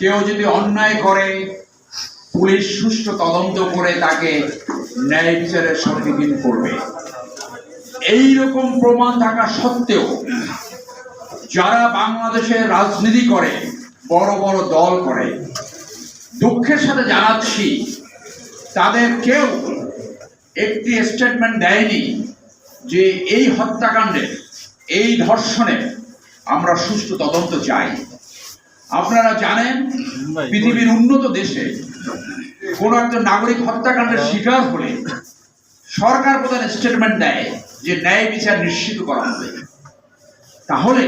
কেউ যদি অন্যায় করে, পুলিশ সুষ্ঠু তদন্ত করে তাকে ন্যায় বিচারের সম্মুখীন করবে। এই রকম প্রমাণ থাকা সত্ত্বেও যারা বাংলাদেশে রাজনীতি করে, বড় বড় দল করে, দুঃখের সাথে জানাচ্ছি, তাদের কেউ একটি স্টেটমেন্ট দেয়নি যে এই হত্যাকাণ্ডে, এই ধর্ষণে আমরা সুষ্ঠু তদন্ত চাই। আপনারা জানেন পৃথিবীর উন্নত দেশে কোন একজন নাগরিক হত্যাকাণ্ডের শিকার হলে সরকার প্রধান স্টেটমেন্ট দেয় যে ন্যায় বিচার নিশ্চিত করা হবে। তাহলে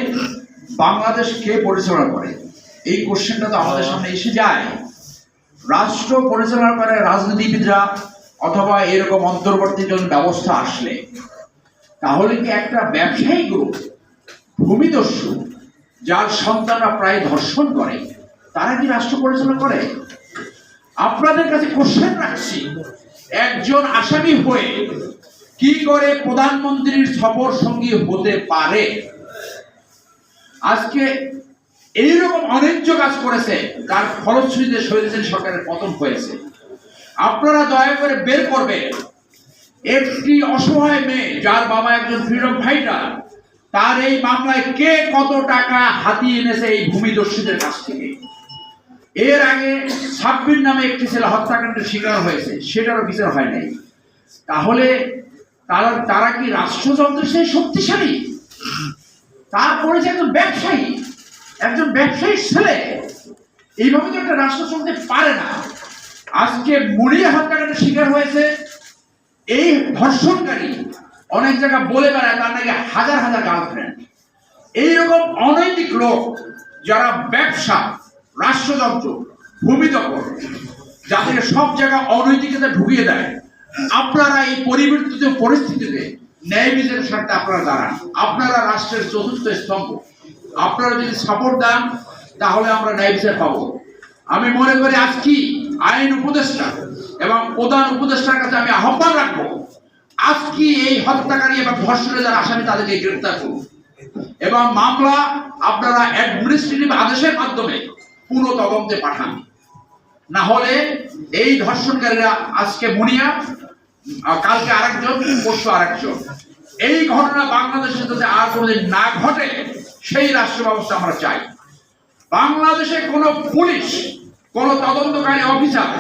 বাংলাদেশ কে পরিচালনা করে? এই কোশ্চেনটা তো আমাদের সামনে এসে যায়। রাষ্ট্র পরিচালনা করে রাজনীতিবিদরা অথবা এরকম অন্তর্বর্তীকালীন ব্যবস্থা আসলে। তাহলে কি একটা ব্যবসায়ী গ্রুপ ভূমিদস্যু যার সন্তানরা প্রায় ধর্ষণ করে, তারা কি রাষ্ট্র পরিচালনা করে? আপনাদের কাছে কোশ্চেন রাখছি। একজন আসামি হয়ে কি করে প্রধানমন্ত্রীর সফর সঙ্গী হতে পারে? আজকে এইরকম অন্যায্য কাজ করেছে, তার ফলশ্রুতিতে শহীদ সরকারের পতন হয়েছে। আপনারা দয়া করে বের করবেন। একটি অসহায় মেয়ে, যার বাবা একজন ফ্রিডম ফাইটার তার এই মামলায় কে কত টাকা হাতিয়ে এনেছে এই ভূমিদস্যুদের কাছ থেকে? এর আগে সাব্বির নামে একটি ছেলে হত্যাকাণ্ডের শিকার হয়েছে, সেটারও বিচার হয় নাই। তাহলে তারা তারা কি রাষ্ট্রযন্ত্রের সেই শক্তিশালী? তারপরে যে একজন ব্যবসায়ী একজন ব্যবসায়ী ছেলে, এইভাবে তো একটা রাষ্ট্র চলতে পারে না। আজকে মুড়িয়ে হত্যাকাণ্ডের শিকার হয়েছে এই ধর্ষণকারী অনেক জায়গা বলে বেড়ায়, তার নাকি হাজার হাজার গার্লফ্রেন্ড এইরকম অনৈতিক লোক যারা ব্যবসা, রাষ্ট্রযন্ত্র ভূমি দখল যাদের সব জায়গা অনৈতিকতা ঢুকিয়ে দেয়, আপনারা এই পরিবর্তিত পরিস্থিতিতে ন্যায় বিচারের স্বার্থে আপনারা দাঁড়ান। আপনারা রাষ্ট্রের চতুর্থ স্তম্ভ। আপনারা যদি সাপোর্ট দেন, তাহলে আমরা ন্যায় বিচার পাবো। আমি মনে করি আজকে আইন উপদেষ্টা এবং প্রধান উপদেষ্টার কাছে আমি আহ্বান রাখব আজকে এই হত্যাকারী এবং ধর্ষণের যারা আসামি তাদেরকে গ্রেপ্তার করুন এবং মামলা আপনারা অ্যাডমিনিস্ট্রেটিভ আদেশের মাধ্যমে পুরো তদন্তে পাঠান। না হলে এই ধর্ষণকারীরা আজকে মুনিয়া কালকে আরেকজন, পরশু আরেকজন। এই ঘটনা বাংলাদেশে যাতে আর কোনোদিন না ঘটে, সেই রাষ্ট্র ব্যবস্থা আমরা চাই। বাংলাদেশে কোনো পুলিশ, কোন তদন্তকারী অফিসার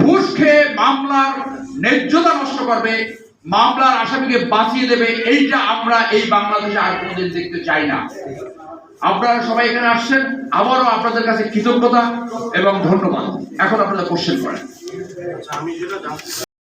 ঘুষ খেয়ে মামলার ন্যায্যতা নষ্ট করবে মামলার আসামিকে বাঁচিয়ে দেবে, এইটা আমরা এই বাংলাদেশে আর কোনোদিন দেখতে চাই না। আপনারা সবাই এখানে আসছেন, আবারও আপনাদের কাছে কৃতজ্ঞতা এবং ধন্যবাদ। এখন আপনারা কোশ্চেন করেন।